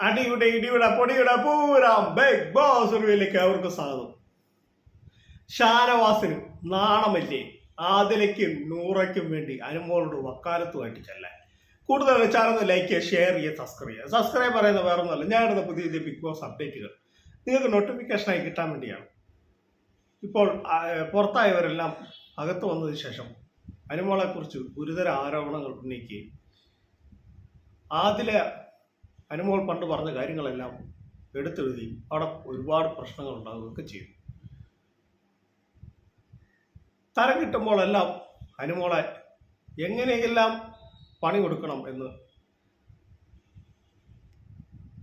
അടിയുടെ ഇടിയുടെ പൊടിയുടെ പൂരം. ബിഗ് ബോസ് റിവ്യൂലേക്ക് അവർക്ക് സ്വാഗതം. ഷാനവാസിന് നാണമല്ലേ? ആദിലയ്ക്കും നൂറയ്ക്കും വേണ്ടി അനുമോളോട് വക്കാലത്തുമായിട്ട് ചെല്ലാൻ. കൂടുതൽ ചാനൽ ലൈക്ക് ചെയ്യുക ഷെയർ ചെയ്യുക സബ്സ്ക്രൈബ് ചെയ്യുക. സബ്സ്ക്രൈബ് പറയുന്ന വേറെ ഒന്നുമല്ല ഞാൻ ഇടുന്ന പുതിയ പുതിയ ബിഗ് ബോസ് അപ്ഡേറ്റുകൾ നിങ്ങൾക്ക് നോട്ടിഫിക്കേഷനായി കിട്ടാൻ വേണ്ടിയാണ്. ഇപ്പോൾ പുറത്തായവരെല്ലാം അകത്ത് വന്നതിന് ശേഷം അനുമോളെക്കുറിച്ച് ഗുരുതര ആരോപണങ്ങൾ ഉന്നയിക്കുകയും ആദിലെ അനുമോൾ പണ്ട് പറഞ്ഞ കാര്യങ്ങളെല്ലാം എടുത്തെഴുതി അവിടെ ഒരുപാട് പ്രശ്നങ്ങൾ ഉണ്ടാവുകയൊക്കെ ചെയ്തു. തരം കിട്ടുമ്പോഴെല്ലാം അനുമോളെ എങ്ങനെയെല്ലാം പണി കൊടുക്കണം എന്ന്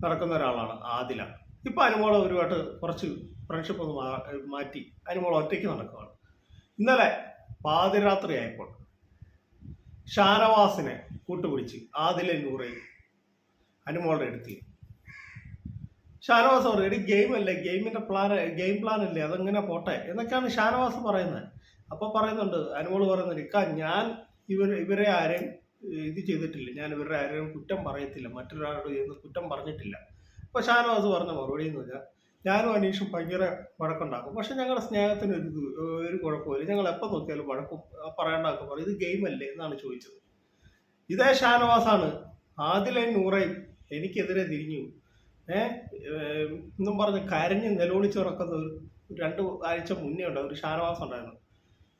നടക്കുന്ന ഒരാളാണ് ആദില. ഇപ്പൊ അനുമോളെ ഒരുപാട് കുറച്ച് ഫ്രണ്ട്ഷിപ്പ് ഒന്ന് മാറ്റി അനുമോൾ ഒറ്റയ്ക്ക് നടക്കുകയാണ്. ഇന്നലെ പാതിരാത്രി ആയപ്പോൾ ഷാനവാസിനെ കൂട്ടുപിടിച്ച് ആദിലെ നൂറയും അനുമോളുടെ അടുത്ത് ഷാനവാസ് പറയും എടി ഗെയിം അല്ലേ? ഗെയിമിന്റെ പ്ലാൻ ഗെയിം പ്ലാൻ അല്ലേ? അതെങ്ങനെ പോട്ടെ? എന്നൊക്കെയാണ് ഷാനവാസ് പറയുന്നത്. അപ്പോൾ പറയുന്നുണ്ട് അനുമോൾ പറയുന്നുണ്ട് ഇക്ക ഞാൻ ഇവർ ഇവരെ ആരെയും ഇത് ചെയ്തിട്ടില്ല. ഞാൻ ഇവരുടെ ആരെയും കുറ്റം പറയത്തില്ല. മറ്റൊരാളോട് ചെയ്യുന്ന കുറ്റം പറഞ്ഞിട്ടില്ല. അപ്പോൾ ഷാനവാസ് പറഞ്ഞ മറുപടി എന്ന് വെച്ചാൽ ഞാനും അനീഷും ഭയങ്കര വഴക്കുണ്ടാക്കും. പക്ഷെ ഞങ്ങളുടെ സ്നേഹത്തിന് ഒരു ഒരു കുഴപ്പമില്ല ഞങ്ങൾ എപ്പോൾ നോക്കിയാലും വഴക്കും പറയണ്ടാക്കും. പറയും ഇത് ഗെയിം അല്ലേ? എന്നാണ് ചോദിച്ചത്. ഇതേ ഷാനവാസാണ് ആദിലെ നൂറയും എനിക്കെതിരെ തിരിഞ്ഞു. ഏഹ് എന്നും പറഞ്ഞ് കരഞ്ഞ് നിലവിളിച്ചുറക്കുന്ന ഒരു രണ്ട് ആഴ്ച മുന്നേ ഉണ്ട് ഒരു ഷാനവാസം ഉണ്ടായിരുന്നു.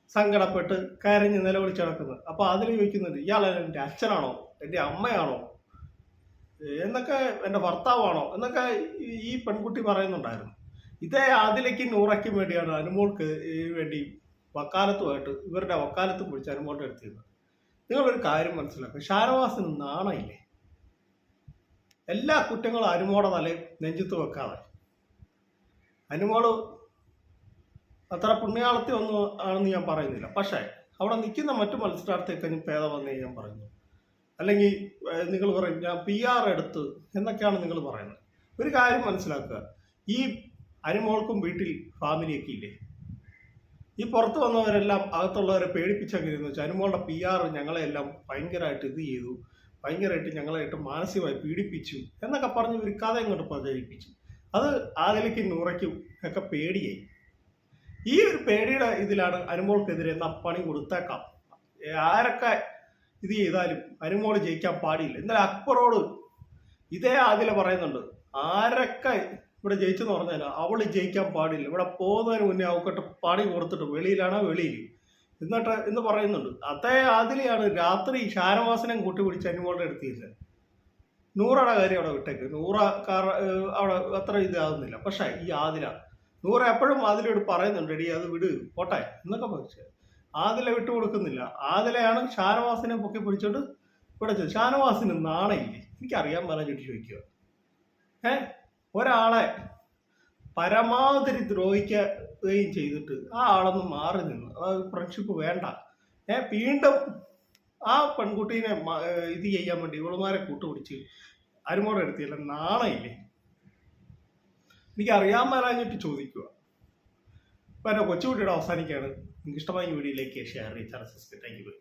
സങ്കടപ്പെട്ട് കരഞ്ഞ് നിലവിളിച്ച് അപ്പോൾ അപ്പൊ അതിൽ ചോദിക്കുന്നുണ്ട് ഇയാൾ എന്റെ അച്ഛനാണോ? എന്റെ അമ്മയാണോ? എന്നൊക്കെ എന്റെ ഭർത്താവാണോ? എന്നൊക്കെ ഈ- പെൺകുട്ടി പറയുന്നുണ്ടായിരുന്നു. ഇതേ അതിലേക്ക് നൂറയ്ക്കും വേണ്ടിയാണ് അനുമോൾക്ക് വേണ്ടി വക്കാലത്തുമായിട്ട് ഇവരുടെ വക്കാലത്തും പിടിച്ച് അനുമോളുടെ എടുത്തിരുന്നത് നിങ്ങളൊരു കാര്യം മനസ്സിലാക്കുക ഷാനവാസിന് നാണയില്ലേ എല്ലാ കുറ്റങ്ങളും അനുമോടെ തല നെഞ്ചത്ത് വെക്കാതെ. അനുമോൾ അത്ര പുണ്യാളത്തി ഒന്നും ആണെന്ന് ഞാൻ പറയുന്നില്ല. പക്ഷേ അവിടെ നിൽക്കുന്ന മറ്റു മത്സരാർത്ഥിയൊക്കെ ഞാൻ വന്നു ഞാൻ പറയുന്നു. അല്ലെങ്കിൽ നിങ്ങൾ പറയും ഞാൻ പി ആർ എടുത്ത് എന്നൊക്കെയാണ് നിങ്ങൾ പറയുന്നത്. ഒരു കാര്യം മനസ്സിലാക്കുക. ഈ അനുമോൾക്കും വീട്ടിൽ ഫാമിലിയൊക്കെ ഇല്ലേ? ഈ പുറത്ത് വന്നവരെല്ലാം അകത്തുള്ളവരെ പേടിപ്പിച്ചെങ്കിലെന്ന് വെച്ചാൽ അനുമോളുടെ പി ആർ ഞങ്ങളെല്ലാം ഭയങ്കരമായിട്ട് ഇത് ചെയ്തു. ഭയങ്കരമായിട്ട് ഞങ്ങളായിട്ട് മാനസികമായി പീഡിപ്പിച്ചു എന്നൊക്കെ പറഞ്ഞ് ഒരു കഥ ഇങ്ങോട്ട് പ്രചരിപ്പിച്ചു. അത് ആദിലേക്കും നൂറയ്ക്കും ഒക്കെ പേടിയായി. ഈ ഒരു പേടിയുടെ ഇതിലാണ് അനുമോൾക്കെതിരെ എന്നാ പണി കൊടുത്തേക്കാം. ആരൊക്കെ ഇത് ചെയ്താലും അനുമോൾ ജയിക്കാൻ പാടില്ല. എന്നാൽ അക്ബറോട് ഇതേ ആദില പറയുന്നുണ്ട് ആരൊക്കെ ഇവിടെ ജയിച്ചെന്ന് പറഞ്ഞാൽ അവൾ ജയിക്കാൻ പാടില്ല. ഇവിടെ പോകുന്നതിന് മുന്നേ അവക്കട്ട് പണി കൊടുത്തിട്ട് വെളിയിലാണോ വെളിയിൽ? എന്നിട്ട് എന്ന് പറയുന്നുണ്ട്. അത്തേ ആതിലെയാണ് രാത്രി ഷാനവാസനം കൂട്ടിപ്പിടിച്ച് അനുമോളുടെ എടുത്തില്ല നൂറയുടെ കാര്യം അവിടെ വിട്ടേക്ക്. നൂറ കാർ അവിടെ അത്ര ഇതാകുന്നില്ല പക്ഷേ ഈ ആദില നൂറ എപ്പോഴും ആദിലോട് പറയുന്നുണ്ട് എടി അത് വിട് പോട്ടെ എന്നൊക്കെ പക്ഷേ ആദില വിട്ടു കൊടുക്കുന്നില്ല. ആദിലയാണ് ഷാനവാസിനെ പൊക്കി പിടിച്ചോണ്ട് ഇവിടെ ഷാനവാസിന് നാണയില്ലേ? എനിക്കറിയാൻ മേലെ ചുറ്റി ചോദിക്കുക. ഏ? ഒരാളെ പരമാവധി ദ്രോഹിക്കുകയും ചെയ്തിട്ട് ആ ആളൊന്ന് മാറി നിന്ന്. അതായത് ഫ്രണ്ട്ഷിപ്പ് വേണ്ട. ഏ വീണ്ടും ആ പെൺകുട്ടീനെ ഇത് ചെയ്യാൻ വേണ്ടി ഇവളുമാരെ കൂട്ടുപിടിച്ച് അരുമോടെ എടുത്തില്ല നാണയില്ലേ എനിക്ക് അറിയാൻ മേലാഞ്ഞിട്ട് ചോദിക്കുക ഇപ്പൊ എന്റെ കൊച്ചുകുട്ടിയുടെ അവസാനിക്കാണ്. നിങ്ങൾക്ക് ഇഷ്ടമായ വീഡിയോയിലേക്ക് ഷെയർ ചെയ്ത് സബ്സ്ക്രൈബ് താങ്ക് യു